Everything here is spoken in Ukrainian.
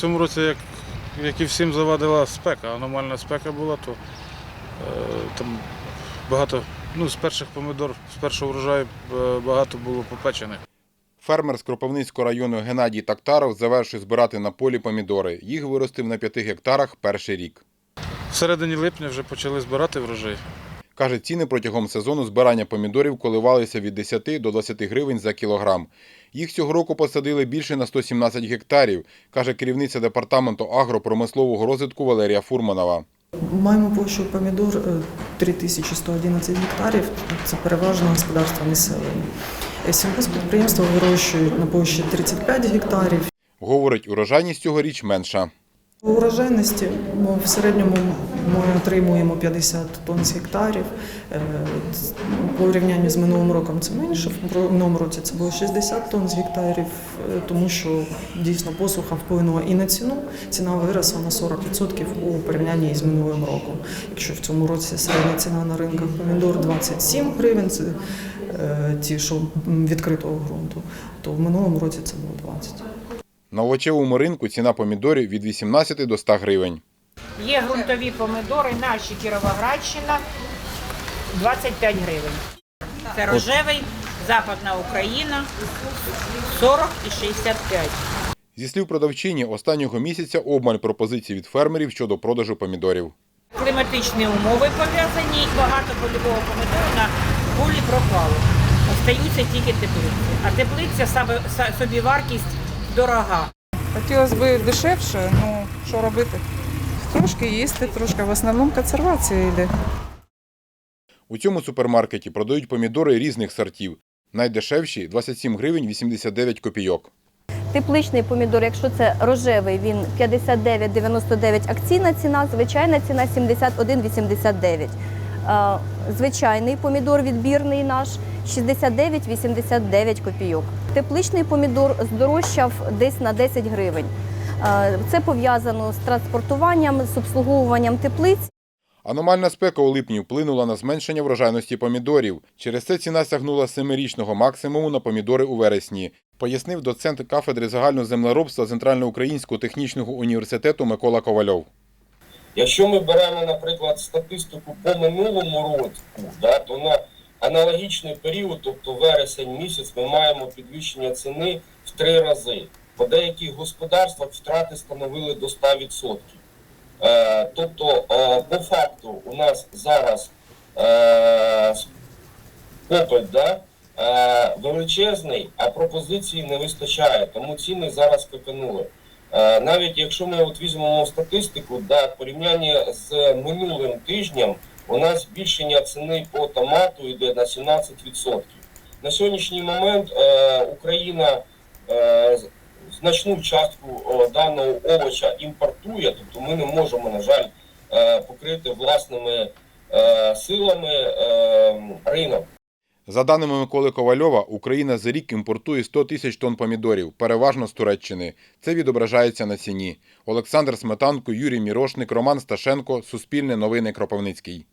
цьому році, як, як і всім завадила спека, аномальна спека була, то е, там багато, ну, з перших помидор, з першого врожаю е, багато було попечених. Фермер з Кропивницького району Геннадій Тактаров завершує збирати на полі помідори. Їх виростив на 5 гектарах перший рік. В середині липня вже почали збирати врожай. Каже, ціни протягом сезону збирання помідорів коливалися від 10 до 20 гривень за кілограм. Їх цього року посадили більше на 117 гектарів, каже керівниця департаменту агропромислового розвитку Валерія Фурманова. Маємо площу помідор е, 3111 гектарів. Це переважно господарство населення. Е, Сільгосппідприємства вирощують на площі 35 гектарів. Говорить, урожайність цьогоріч менша. Урожайності ну, в середньому ми отримуємо 50 тонн з гектарів. Е, ц- По порівнянню з минулим роком це менше. В минулому році це було 60 тонн з гектарів, е, тому що дійсно посуха вплинула і на ціну. Ціна виросла на 40% у порівнянні з минулим роком. Якщо в цьому році середня ціна на ринках помідор 27 гривень, це е, ті, що відкритого ґрунту, то в минулому році це було 20. На овочевому ринку ціна помідорів від 18 до 100 гривень. Є ґрунтові помидори, наші Кіровоградщина 25 гривень. Це рожевий, Западна Україна 40 і 65. Зі слів продавчині, останнього місяця обмаль пропозицій від фермерів щодо продажу помідорів. Кліматичні умови пов'язані, багато польового помидору на полі пропало. Остаються тільки теплиці. А теплиця саме- са- собівартість дорога. Хотілося б дешевше, ну що робити? Трошки їсти, трошки. В основному консервація йде. У цьому супермаркеті продають помідори різних сортів. Найдешевші 27 гривень 89 копійок. Тепличний помідор, якщо це рожевий, він 59,99 акційна ціна, звичайна ціна 71,89. Е, Звичайний помідор відбірний наш 69,89 копійок. Тепличний помідор здорожчав десь на 10 гривень. Е, Це пов'язано з транспортуванням, з обслуговуванням теплиць. Аномальна спека у липні вплинула на зменшення врожайності помідорів. Через це ціна сягнула семирічного максимуму на помідори у вересні, пояснив доцент кафедри загального землеробства Центральноукраїнського технічного університету Микола Ковальов. Якщо ми беремо, наприклад, статистику по минулому року, да, то на аналогічний період, тобто вересень місяць, ми маємо підвищення ціни в три рази. По деяких господарствах втрати становили до 100%. Е, тобто, е, по факту, у нас зараз е, попит да, величезний, а пропозиції не вистачає, тому ціни зараз скаканули. Навіть якщо ми от візьмемо статистику, да, в порівнянні з минулим тижнем у нас збільшення ціни по томату йде на 17%. На сьогоднішній момент Україна значну частку даного овоча імпортує, тобто ми не можемо, на жаль, е, покрити власними е, силами е, ринок. За даними Миколи Ковальова, Україна за рік імпортує 100 тисяч тонн помідорів, переважно з Туреччини. Це відображається на ціні. Олександр Сметанко, Юрій Мірошник, Роман Сташенко, Суспільне новини Кропивницький.